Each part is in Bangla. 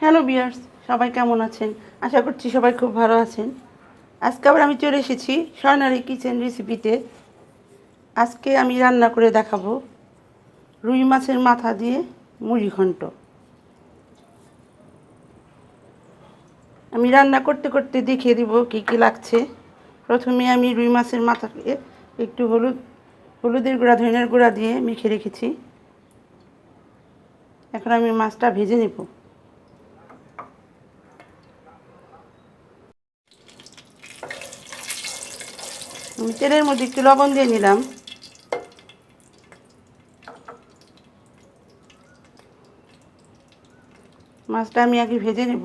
হ্যালো বিয়ার্স সবাই কেমন আছেন? আশা করছি সবাই খুব ভালো আছেন। আজকে আবার আমি চলে এসেছি স্বর্ণালী কিচেন রেসিপিতে। আজকে আমি রান্না করে দেখাবো রুই মাছের মাথা দিয়ে মুড়ি ঘন্ট। আমি রান্না করতে করতে দেখিয়ে দিব কী কী লাগছে। প্রথমে আমি রুই মাছের মাথাকে একটু হলুদ, হলুদের গুঁড়া, ধনের গুঁড়া দিয়ে মেখে রেখেছি। এখন আমি মাছটা ভেজে নেব। আমি তেলের মধ্যে একটু লবণ দিয়ে নিলাম। মাছটা আমি আগে ভেজে নেব।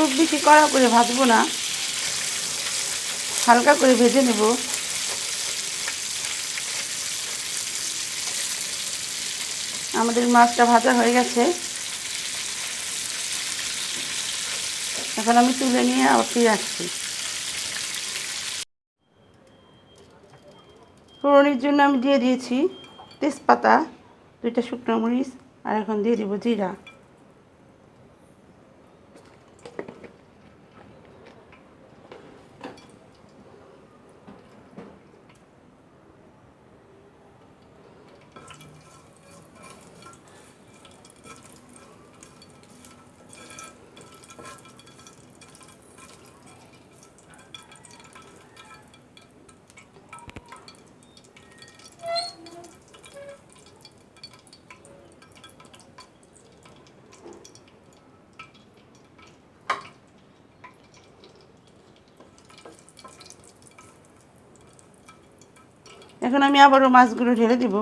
খুব বেশি কড়া করে ভাজবো না। হালকা করে ভেজে নেব। আমাদের মাছটা ভাজা হয়ে গেছে। এখন আমি তুলে নিয়ে আবার ফিরে আসছি। ফোড়নের জন্য আমি দিয়ে দিয়েছি তেজপাতা, দুইটা শুকনো মরিচ, আর এখন দিয়ে দিব জিরা। এখন আমি আবারও মাছগুলো ঢেলে দিব।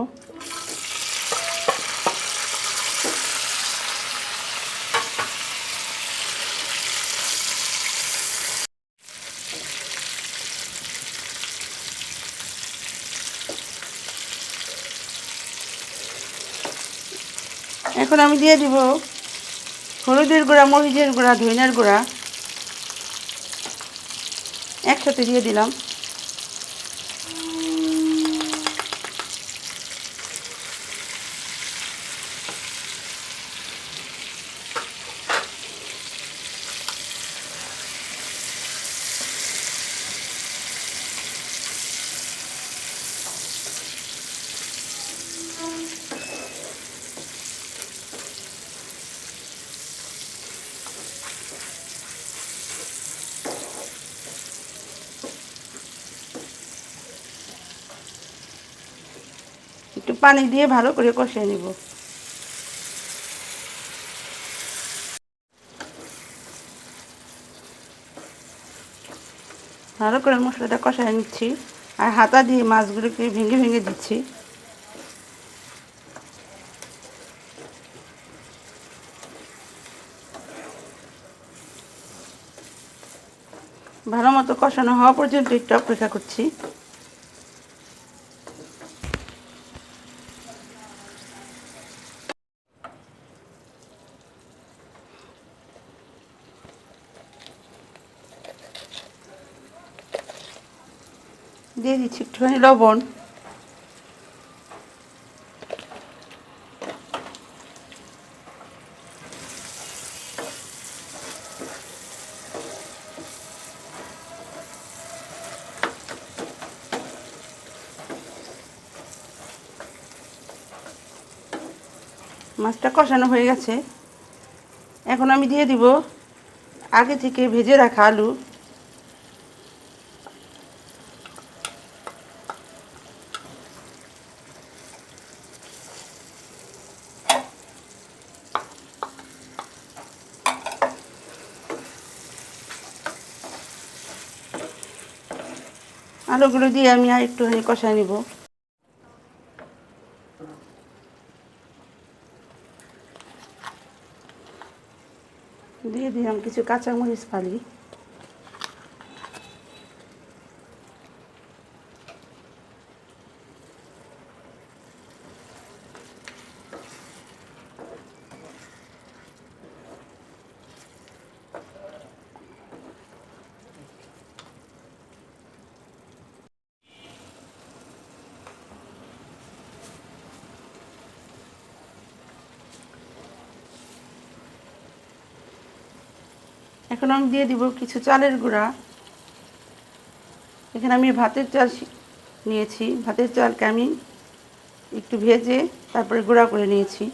এখন আমি দিয়ে দিব হলুদের গুঁড়া, মরিচের গুঁড়া ধনিয়ার গুঁড়া। একসাথে দিয়ে দিলাম। পানি দিয়ে ভালো করে কষিয়ে নেব। ভালো করে মশলাটা কষায় নিচ্ছি আর হাতা দিয়ে মাছগুলোকে ভেঙে ভেঙে দিচ্ছি। ভালো মতো কষানো হওয়া পর্যন্ত একটু অপেক্ষা করছি। দিয়ে দিচ্ছি একটুখানি লবণ। মাছটা কষানো হয়ে গেছে। এখন আমি দিয়ে দিব আগে থেকে ভেজে রাখা আলু। আলুগুলো দিয়ে আমি আর একটুখানি কষায় নিব। দিয়ে দিলাম কিছু কাঁচামরিচ ফালি। এখন আমি দিয়ে দিব কিছু চালের গুঁড়া। এখানে আমি ভাতের চাল নিয়েছি। ভাতের চালকে আমি একটু ভেজে তারপরে গুঁড়া করে নিয়েছি।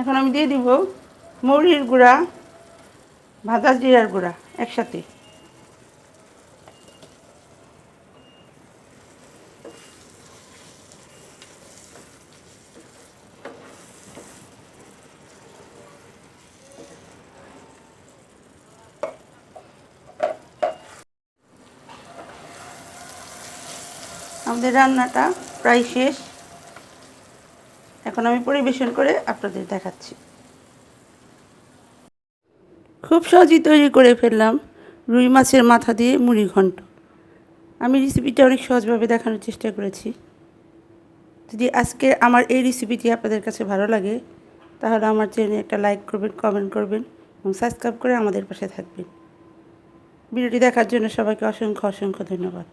এখন আমি দিয়ে দিব মৌরির গুঁড়া ভাজা জিরার গুঁড়া একসাথে। আমাদের রান্নাটা প্রায় শেষ। এখন আমি পরিবেশন করে আপনাদের দেখাচ্ছি। খুব সহজেই তৈরি করে ফেললাম রুই মাছের মাথা দিয়ে মুড়ি ঘন্ট। আমি রেসিপিটা অনেক সহজভাবে দেখানোর চেষ্টা করেছি। যদি আজকে আমার এই রেসিপিটি আপনাদের কাছে ভালো লাগে, তাহলে আমার চ্যানেলে একটা লাইক করবেন কমেন্ট করবেন এবং সাবস্ক্রাইব করে আমাদের পাশে থাকবেন। ভিডিওটি দেখার জন্য সবাইকে অসংখ্য অসংখ্য ধন্যবাদ।